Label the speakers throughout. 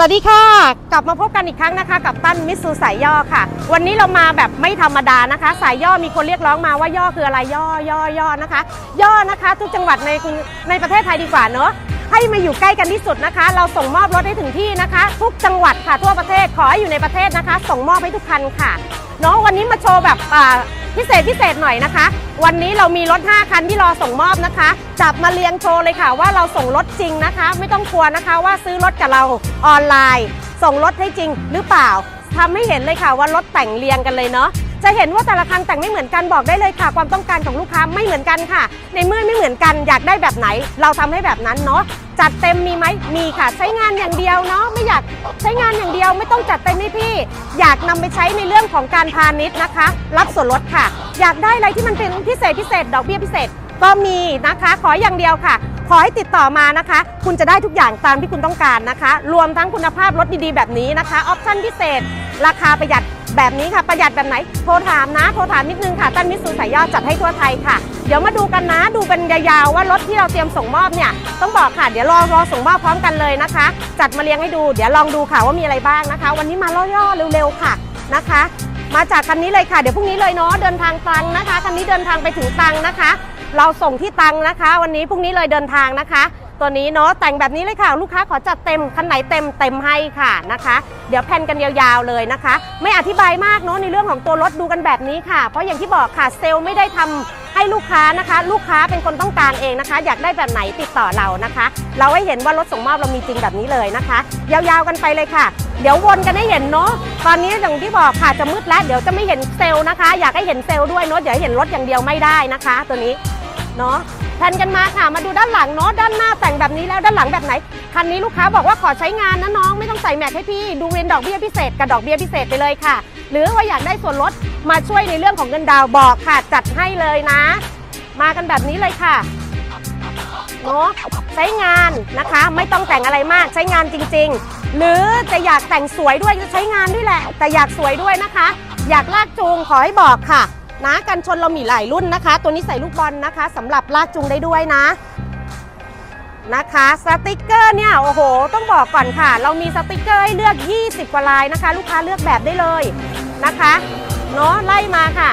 Speaker 1: วัสดีค่ะ กลับมาพบกันอีกครั้งนะคะ กับตั้นมิสซูสายย่อค่ะ วันนี้เรามาแบบไม่ธรรมดานะคะ สายย่อมีคนเรียกร้องมาว่าย่อคืออะไรย่อย่อย่อนะคะ ย่อนะคะ ทุกจังหวัดในในประเทศไทยดีกว่าเนอะให้มาอยู่ใกล้กันที่สุดนะคะ เราส่งมอบรถได้ถึงที่นะคะ ทุกจังหวัดค่ะทั่วประเทศขอให้อยู่ในประเทศนะคะ ส่งมอบให้ทุกคันค่ะ เนาะวันนี้มาโชว์แบบพิเศษพิเศษหน่อยนะคะ วันนี้เรามีรถ 5 คันที่รอส่งมอบนะคะ จับมาเรียงโชว์เลยค่ะ ว่าเราส่งรถจริงนะคะ ไม่ต้องกลัวนะคะว่าซื้อรถกับเราออนไลน์ ส่งรถให้จริงหรือเปล่าทำให้เห็นเลยค่ะว่ารถแต่งเรียงกันเลยเนาะจะเห็นว่าแต่ละคันแต่งไม่เหมือนกันบอกได้เลยค่ะ ความต้องการของลูกค้าไม่เหมือนกันค่ะ ในเมื่อไม่เหมือนกันอยากได้แบบไหน เราทำให้แบบนั้นเนาะ จัดเต็มมีไหมมีค่ะ ใช้งานอย่างเดียวเนาะไม่อยากใช้งานอย่างเดียวไม่ต้องจัดเต็มให้พี่ อยากนำไปใช้ในเรื่องของการพาณิชย์นะคะ รับส่วนลดค่ะ อยากได้อะไรที่มันเป็นพิเศษพิเศษ ดอกเบี้ยพิเศษก็มีนะคะ ขออย่างเดียวค่ะ ขอให้ติดต่อมานะคะ คุณจะได้ทุกอย่างตามที่คุณต้องการนะคะ รวมทั้งคุณภาพรถดีๆ แบบนี้นะคะออปชั่นพิเศษ ราคาประหยัดแบบนี้ค่ะประหยัดแบบไหนโทรถามนะโทรถามนิดนึงค่ะตั้นมิตซูสายยอดจัดให้ทั่วไทยค่ะ เดี๋ยวมาดูกันนะดูกันยาวๆว่ารถที่เราเตรียมส่งมอบเนี่ยต้องบอกค่ะเดี๋ยวรอรอส่งมอบพร้อมกันเลยนะคะ จัดมาเรียงให้ดู เดี๋ยวลองดูค่ะว่ามีอะไรบ้างนะคะ วันนี้มาล่อๆเร็วๆค่ะนะคะ มาจากคันนี้เลยค่ะเดี๋ยวพรุ่งนี้เลยเนาะเดินทางตังนะคะคันนี้เดินทางไปถึงตังนะคะ เราส่งที่ตังนะคะ วันนี้พรุ่งนี้เลยเดินทางนะคะ ตัวนี้เนาะแต่งแบบนี้เลยค่ะ ลูกค้าขอจัดเต็มคันไหนเต็มเต็มให้ค่ะนะคะ เดี๋ยวแพนกันยาวๆเลยนะคะ ไม่อธิบายมากเนาะในเรื่องของตัวรถดูกันแบบนี้ค่ะ เพราะอย่างที่บอกค่ะเซลล์ไม่ได้ทำให้ลูกค้านะคะ ลูกค้าเป็นคนต้องการเองนะคะ อยากได้แบบไหนติดต่อเรานะคะ เราให้เห็นว่ารถส่งมอบเรามีจริงแบบนี้เลยนะคะ ยาวๆกันไปเลยค่ะ เดี๋ยววนกันให้เห็นเนาะตอนนี้อย่างที่บอกค่ะจะมืดแล้วเดี๋ยวจะไม่เห็นเซลล์นะคะ อยากให้เห็นเซลล์ด้วยเนาะเดี๋ยวให้เห็นรถอย่างเดียวไม่ได้นะคะ ตัวนี้เนาะ แทนกันมาค่ะ มาดูด้านหลังเนาะ ด้านหน้าแต่งแบบนี้แล้วด้านหลังแบบไหน คันนี้ลูกค้าบอกว่าขอใช้งานนะน้องไม่ต้องใส่แม็กให้พี่ ดูเวนดอกเบี้ยพิเศษกับดอกเบี้ยพิเศษไปเลยค่ะ หรือว่าอยากได้ส่วนลดมาช่วยในเรื่องของเงินดาวน์บอกค่ะ จัดให้เลยนะ มากันแบบนี้เลยค่ะเนาะใช้งานนะคะไม่ต้องแต่งอะไรมากใช้งานจริง ๆ หรือจะอยากแต่งสวยด้วยจะใช้งานด้วยแหละ แต่อยากสวยด้วยนะคะ อยากลากจูงขอให้บอกค่ะ นะกันชนเรามีหลายรุ่นนะคะ ตัวนี้ใส่ลูกบอลนะคะสำหรับลากจูงได้ด้วยนะนะคะสติกเกอร์เนี่ยโอ้โห ต้องบอกก่อนค่ะ เรามีสติกเกอร์ให้เลือก 20 กว่าลายนะคะ ลูกค้าเลือกแบบได้เลยนะคะเนาะไล่มาค่ะ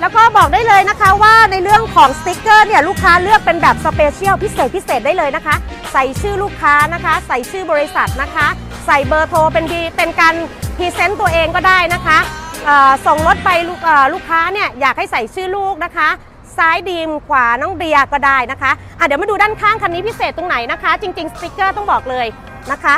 Speaker 1: แล้วก็บอกได้เลยนะคะว่าในเรื่องของสติกเกอร์เนี่ยลูกค้าเลือกเป็นแบบสเปเชียลพิเศษพิเศษได้เลยนะคะ ใส่ชื่อลูกค้านะคะ ใส่ชื่อบริษัทนะคะ ใส่เบอร์โทรเป็นดีเป็นการพรีเซนต์ตัวเองก็ได้นะคะ ส่งรถไปลูกลูกค้าเนี่ยอยากให้ใส่ชื่อลูกนะคะ ซ้ายดีมขวาน้องเดียก็ได้นะคะอะเดี๋ยวมาดูด้านข้างคันนี้พิเศษตรงไหนนะคะ จริง ๆ สติกเกอร์ต้องบอกเลยนะคะ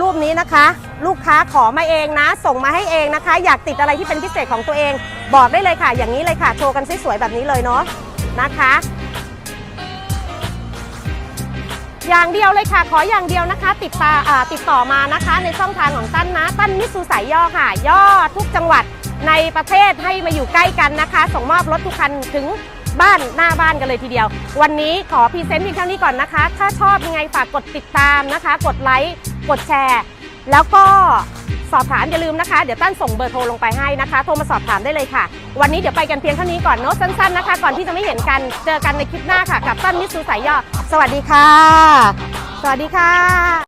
Speaker 1: รูปนี้นะคะ ลูกค้าขอมาเองนะ ส่งมาให้เองนะคะ อยากติดอะไรที่เป็นพิเศษของตัวเอง บอกได้เลยค่ะ อย่างนี้เลยค่ะโชว์กันสวยๆแบบนี้เลยเนาะนะคะ อย่างเดียวเลยค่ะ ขออย่างเดียวนะคะ ติดตาอ่าติดต่อมานะคะ ในช่องทางของตั้นนะตั้นมิสูสายย่อค่ะ ย่อทุกจังหวัดในประเทศให้มาอยู่ใกล้กันนะคะ ส่งมอบรถทุกคันถึงบ้านหน้าบ้านกันเลยทีเดียว วันนี้ขอพรีเซนต์เพียงเท่านี้ก่อนนะคะ ถ้าชอบยังไงฝากกดติดตามนะคะ กดไลค์กดแชร์ แล้วก็ สอบถามอย่าลืมนะคะ เดี๋ยวตั้นส่งเบอร์โทรลงไปให้นะคะ โทรมาสอบถามได้เลยค่ะ วันนี้เดี๋ยวไปกันเพียงเท่านี้ก่อนเนาะสั้นๆนะคะ ก่อนที่จะไม่เห็นกันเจอกันในคลิปหน้าค่ะ กับตั้นมิสซูสายย่อ สวัสดีค่ะ สวัสดีค่ะ